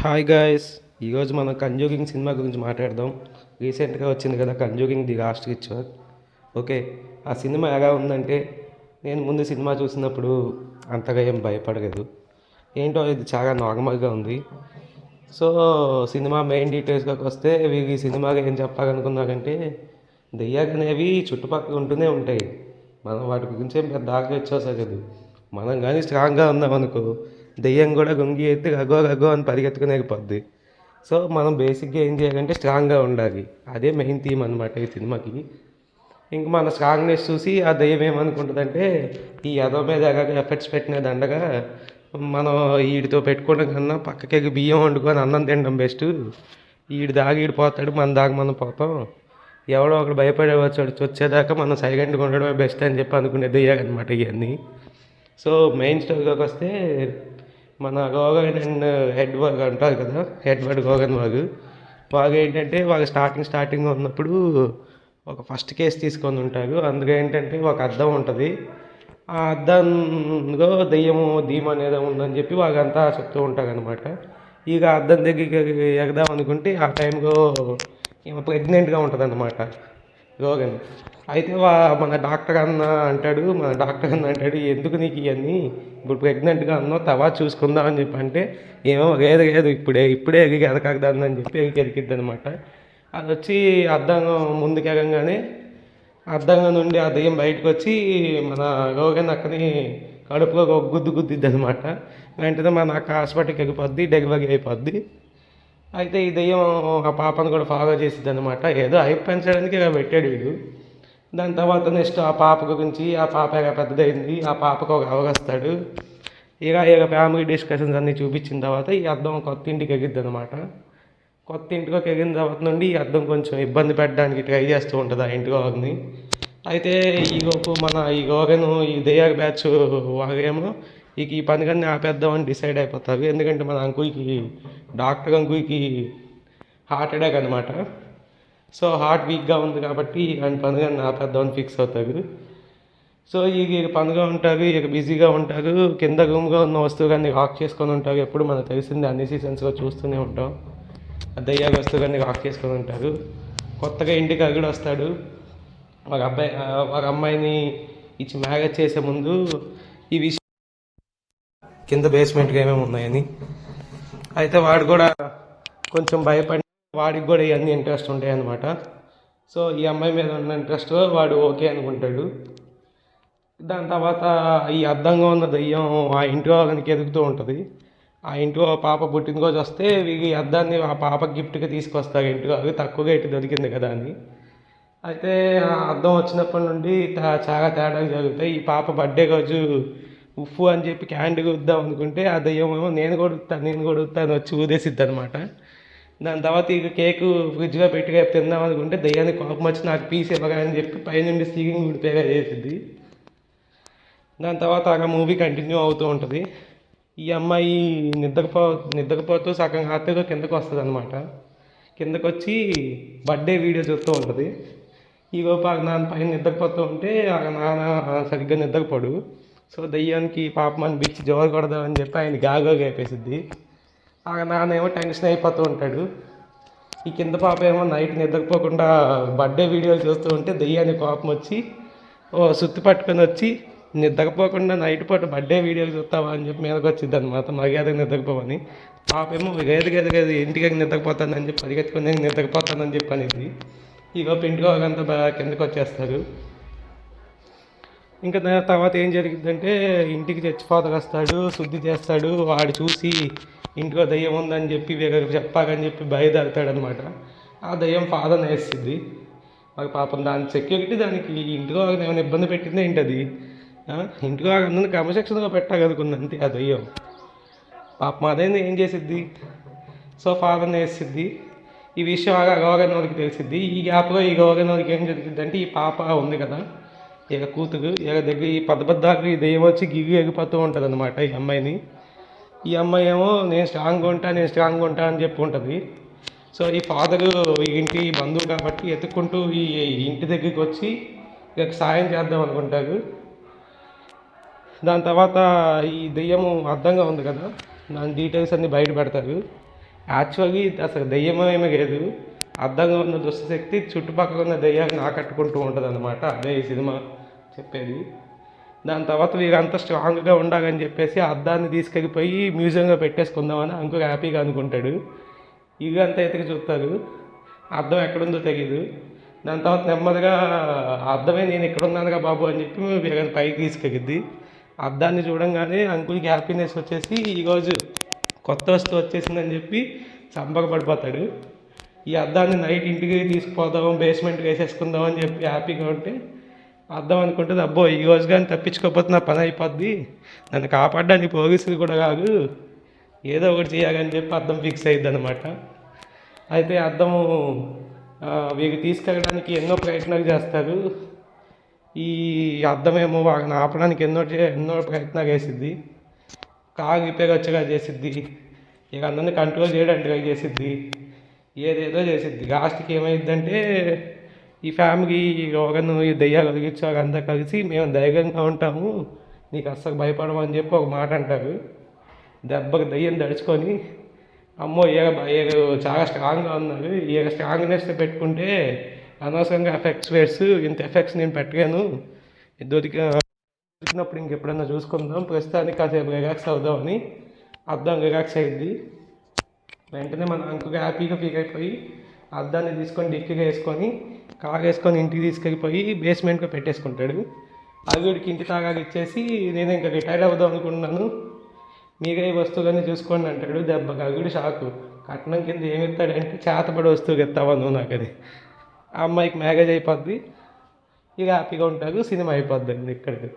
Hi guys ఈరోజు మనం conjuring cinema గురించి మాట్లాడదాం. రీసెంట్గా వచ్చింది కదా Conjuring the last ritual okay ఆ సినిమా ఎలా ఉందంటే నేను ముందు సినిమా చూసినప్పుడు అంతగా ఏం భయపడలేదు. ఏంటో ఇది చాలా నార్మల్గా ఉంది. సో సినిమా మెయిన్ డీటెయిల్స్లోకి వస్తే వీళ్ళు ఈ సినిమాగా ఏం చెప్పాలనుకున్నారంటే దెయ్యాలు అనేవి చుట్టుపక్కల ఉంటూనే ఉంటాయి. మనం వాటి గురించి ఏం పెద్ద ఆలోచించలేదు మనం కానీ స్ట్రాంగ్గా ఉన్నాం అనుకో దెయ్యం కూడా గొంగి అయితే గగో గగో అని పరిగెత్తుకుని వెళ్ళిపోద్ది సో మనం బేసిక్గా ఏం చేయాలంటే స్ట్రాంగ్గా ఉండాలి. అదే మెయిన్ థీమ్ అనమాట ఈ సినిమాకి. ఇంక మన స్ట్రాంగ్నెస్ చూసి ఆ దయ్యం ఏమనుకుంటుందంటే ఈ యదో మీద ఎఫెక్ట్స్ ఎఫర్ట్స్ పెట్టిన దండగా మనం వీడితో పెట్టుకోవడం కన్నా పక్కకి బియ్యం వండుకొని అన్నం తినడం బెస్ట్. వీడి దాగి ఈడిపోతాడు మన దాకా మనం పోతాం. ఎవడో ఒకడు భయపడే వచ్చాడు వచ్చేదాకా మనం సైలెంట్గా ఉండడమే బెస్ట్ అని చెప్పి అనుకునే దెయ్యాలన్నమాట ఇవన్నీ సో మెయిన్ స్టోరీలోకి వస్తే మన గోగన్ అండ్ హెడ్ వర్గ్ అంటారు కదా హెడ్ వర్డ్ గోగన్ వర్గ్. వాగు ఏంటంటే వాళ్ళు స్టార్టింగ్ స్టార్టింగ్ ఉన్నప్పుడు ఒక ఫస్ట్ కేసు తీసుకొని ఉంటారు అందులో ఏంటంటే ఒక అద్దం ఉంటుంది. ఆ అద్దంలో దెయ్యము ధీమ అనేది ఉందని చెప్పి వాళ్ళంతా చెప్తూ ఉంటారు అనమాట ఇక అద్దం దగ్గరికి ఎగదాం అనుకుంటే ఆ టైంలో ఈమె ప్రెగ్నెంట్గా ఉంటుంది అనమాట రోగన్ అయితే వా మన డాక్టర్ అన్న అంటాడు మన డాక్టర్ అన్న అంటాడు ఎందుకు నీకు ఇవన్నీ? ఇప్పుడు ప్రెగ్నెంట్గా అన్నావు తవా చూసుకుందాం అని చెప్పి అంటే ఏమో లేదు లేదు ఇప్పుడే ఇప్పుడే ఎగిరి ఎదకగదాన్ని అని చెప్పి ఎగిరి ఎరికిద్ది అనమాట అది వచ్చి అద్దంగా ముందుకెగంగానే అద్దంగా నుండి ఆ దెయ్యం బయటకు వచ్చి మన రోగన్ అక్కని కడుపులో గుద్దు గుద్దిద్ది అనమాట వెంటనే మన అక్క హాస్పిటల్కి వెళ్ళిపోద్ది డెలివరీ అయిపోద్ది. అయితే ఈ దెయ్యం ఒక పాపను కూడా ఫాలో చేసిద్ది అనమాట ఏదో హైప్ పెంచడానికి ఇలా పెట్టాడు వీడు. దాని తర్వాత నెక్స్ట్ ఆ పాప గురించి ఆ పాప ఎలా పెద్దదైంది ఆ పాపకు ఒక అవగస్తాడు. ఇక ఇక ఫ్యామిలీ డిస్కషన్స్ అన్నీ చూపించిన తర్వాత ఈ అద్దం కొత్త ఇంటికి ఎగిద్ది అనమాట కొత్త ఇంటికి ఎగిన తర్వాత నుండి ఈ అద్దం కొంచెం ఇబ్బంది పెట్టడానికి ట్రై చేస్తూ ఉంటుంది ఆ ఇంటి గోగని అయితే ఈ లోపు మన ఈ గోగను ఈ దెయ్యాల బ్యాచ్ వాళ్ళేమో ఇక ఈ పని కానీ ఆపేద్దామని డిసైడ్ అయిపోతారు. ఎందుకంటే మన అంకుల్కి డాక్టర్ అంకుల్కి హార్ట్ అటాక్ అనమాట సో హార్ట్ వీక్గా ఉంది కాబట్టి ఆయన పని కానీ ఆపేద్దామని ఫిక్స్ అవుతారు. సో ఇక ఇక పనిగా ఉంటారు ఇక బిజీగా ఉంటారు కింద రూమ్గా ఉన్న వస్తువు కానీ చేసుకొని ఉంటారు. ఎప్పుడు మనకు తెలిసింది అన్ని సీజన్స్గా చూస్తూనే ఉంటాం. దయ్యాలు వస్తువు కానీ చేసుకొని ఉంటారు. కొత్తగా ఇంటికి అగుడు వస్తాడు. ఒక అబ్బాయి ఆ, ఒక అమ్మాయిని ఇచ్చి మ్యారేజ్ చేసే ముందు ఈ విషయం కింద బేస్మెంట్గా ఏమేమి ఉన్నాయని. అయితే వాడు కూడా కొంచెం భయపడి వాడికి కూడా ఇవన్నీ ఇంట్రెస్ట్ ఉంటాయి అనమాట సో ఈ అమ్మాయి మీద ఉన్న ఇంట్రెస్ట్ వాడు ఓకే అనుకుంటాడు. దాని తర్వాత ఈ అద్దంగా ఉన్న దయ్యం ఆ ఇంటి వాళ్ళకి ఎదుగుతూ ఉంటుంది. ఆ ఇంట్లో పాప పుట్టినరోజు వస్తే ఈ అద్దాన్ని ఆ పాప గిఫ్ట్గా తీసుకొస్తారు ఇంటికి అవి తక్కువగా రేటు దొరికింది కదా అని. అయితే ఆ అద్దం వచ్చినప్పటి నుండి చాలా తేడాలు జరుగుతాయి. ఈ పాప బర్త్డే రోజు ఉఫ్ అని చెప్పి క్యాండీ కొద్దాం అనుకుంటే ఆ దయ్యం ఏమో నేను కొడుతాను నేను కూడా కొడుతాను వచ్చి ఊదేసిద్ది అనమాట దాని తర్వాత ఇక కేకు ఫ్రిడ్జ్లో పెట్టి తిందాం అనుకుంటే దయ్యానికి కోపం వచ్చి నాకు పీస్ ఇవ్వగా అని చెప్పి పైనుండి సీలింగ్ ఉడిపేగా చేసిద్ది దాని తర్వాత అలా మూవీ కంటిన్యూ అవుతూ ఉంటుంది. ఈ అమ్మాయి నిద్రపో నిద్రపోతూ సగం హార్ట్గా కిందకు వస్తుంది అనమాట కిందకు వచ్చి బర్త్డే వీడియో చూస్తూ ఉంటుంది. ఈ ఆ నాన్న పైన నిద్రపోతూ ఉంటే ఆ నాన్న సరిగ్గా నిద్రపోడు. సో దయ్యానికి పాపం అని బిచ్చి జోరు కొడదామని చెప్పి ఆయన గాగోగా వేపేసిద్ది ఆ నానేమో టెన్షన్ అయిపోతూ ఉంటాడు. ఈ కింద పాప ఏమో నైట్ నిద్రపోకుండా బర్త్డే వీడియోలు చూస్తూ ఉంటే దయ్యానికి కోపం వచ్చి ఓ సుత్తి పట్టుకొని వచ్చి నిద్రపోకుండా నైట్ పూట బర్త్డే వీడియోలు చూస్తావా అని చెప్పి మీదకి వచ్చింది అనమాట మర్యాదగా నిద్రపోవని. పాప ఏమో గేదు గేదు ఇంటికి నిద్రపోతానని చెప్పి పరిగెత్తుకొని నిద్రపోతానని చెప్పి అనేది ఈ ఇంటికి బాగా కిందకి వచ్చేస్తారు. ఇంకా దాని తర్వాత ఏం జరిగిందంటే ఇంటికి చచ్చిపోతకు వస్తాడు శుద్ధి చేస్తాడు వాడు చూసి ఇంట్లో దయ్యం ఉందని చెప్పి వీళ్ళకి చెప్పాలని చెప్పి బయలుదేరుతాడు ఆ దయ్యం ఫాదర్ వేస్తుంది మరి పాపం దాని సెక్యూరిటీ దానికి ఇంటిలో ఏమైనా ఇబ్బంది పెట్టిందే ఏంటి అది ఇంటిలో వాళ్ళందరినీ క్రమశిక్షణగా పెట్టగలుగుతుంది అంతే ఆ దయ్యం. పాపం అదేంది? ఏం చేసిద్ది? సో ఫాదర్ వేసిద్ది ఈ విషయం అలా గోగన్ వాళ్ళకి తెలిసిద్ది. ఈ గ్యాప్లో ఈ గోగన్ వాళ్ళకి ఏం జరుగుతుంది అంటే ఈ పాప ఉంది కదా ఇక కూతురు ఇక దగ్గర ఈ పెద్ద పెద్దాకు ఈ దెయ్యం వచ్చి గిగి ఎగిపోతూ ఉంటుంది అనమాట ఈ అమ్మాయిని. ఈ అమ్మాయి ఏమో నేను స్ట్రాంగ్గా ఉంటా నేను స్ట్రాంగ్గా ఉంటా అని చెప్పి ఉంటుంది. సో ఈ ఫాదరు ఈ ఇంటి బంధువు కాబట్టి ఎత్తుక్కుంటూ ఈ ఇంటి దగ్గరికి వచ్చి ఇక సాయం చేద్దాం అనుకుంటారు. దాని తర్వాత ఈ దెయ్యము అర్థంగా ఉంది కదా దాని డీటెయిల్స్ అన్నీ బయట పెడతారు. యాక్చువల్లీ అసలు దెయ్యం ఏమీ లేదు అర్థంగా ఉన్న దుష్టశక్తి చుట్టుపక్కల ఉన్న దెయ్యాన్ని ఆకట్టుకుంటూ ఉంటుంది అనమాట అదే ఈ సినిమా. చెప్పేది. దాని తర్వాత వీరంతా స్ట్రాంగ్గా ఉండాలని చెప్పేసి అద్దాన్ని తీసుకెళ్ళిపోయి మ్యూజియంలో పెట్టేసుకుందామని అంకుల్ హ్యాపీగా అనుకుంటాడు. ఇదంతా ఎతికి చూస్తారు. అద్దం ఎక్కడుందో తెలియదు దాని తర్వాత నెమ్మదిగా అర్థమే నేను ఇక్కడ ఉన్నానుగా బాబు అని చెప్పి వీళ్ళని పైకి తీసుకెళ్ళిద్ది. అద్దాన్ని చూడంగానే అంకుల్కి హ్యాపీనెస్ వచ్చేసి ఈరోజు కొత్త వస్తువు వచ్చేసిందని చెప్పి సంబరపడిపోతాడు. ఈ అద్దాన్ని నైట్ ఇంటికి తీసుకుపోదాం బేస్మెంట్ వేసేసుకుందాం అని చెప్పి హ్యాపీగా ఉంటే అర్థం అనుకుంటుంది అబ్బో ఈ రోజు కానీ తప్పించుకోకపోతే నా పని అయిపోద్ది. నన్ను కాపాడడానికి పోలీసులు కూడా కాదు ఏదో ఒకటి చేయాలని చెప్పి అర్థం ఫిక్స్ అయ్యిద్ది అనమాట అయితే అర్థము వీరికి తీసుకెళ్ళడానికి ఎన్నో ప్రయత్నాలు చేస్తారు. ఈ అర్థమేమో వాళ్ళని ఆపడానికి ఎన్నో ఎన్నో ప్రయత్నాలు చేసిద్ది. కారు రిపేర్ వచ్చేలా చేసిద్ది. ఇక అందరిని కంట్రోల్ చేయడానికి చేసిద్ది. ఏదేదో చేసిద్ది. లాస్ట్కి ఏమైందంటే ఈ ఫ్యామిలీ ఎవరನ್ನು ఈ దయ్యాలు కలిగించారు అంతా కలిసి మేము ధైర్యంగా ఉంటాము. నీకు అస్సలు భయపడమని చెప్పి ఒక మాట అంటారు. దెబ్బకి దయ్యం దడుచుకొని అమ్మో ఈగ ఈగ చాలా స్ట్రాంగ్గా ఉన్నారు. ఈగ స్ట్రాంగ్నెస్ పెట్టుకుంటే అనవసరంగా ఎఫెక్ట్స్ వేర్స్ ఇంత ఎఫెక్ట్స్ నేను పెట్టగాను దొరికి దొరికినప్పుడు ఇంకెప్పుడన్నా చూసుకుందాం. ప్రస్తుతానికి కాసేపు రిలాక్స్ అవుదామని అర్థం రిలాక్స్ అయింది. వెంటనే మన అంకుగా హ్యాపీగా ఫీల్ అయిపోయి అద్దాన్ని తీసుకొని డిక్కీగా వేసుకొని కాగేసుకొని ఇంటికి తీసుకెళ్ళిపోయి బేస్మెంట్లో పెట్టేసుకుంటాడు. అల్లుడికి ఇంటి తాగాకి ఇచ్చేసి నేను ఇంకా రిటైర్ అవుదాం అనుకున్నాను మీరే ఈ వస్తువులన్నీ చూసుకోండి అంటాడు దెబ్బకి. అల్లుడు షాకు. కట్నం కింద ఏమి ఇస్తాడంటే చేతపడి వస్తువుకి ఇస్తావా నువ్వు నాకు అది ఆ అమ్మాయికి మ్యారేజ్ అయిపోద్ది. ఇక హ్యాపీగా ఉంటారు సినిమా అయిపోద్ది అండి ఇక్కడికి.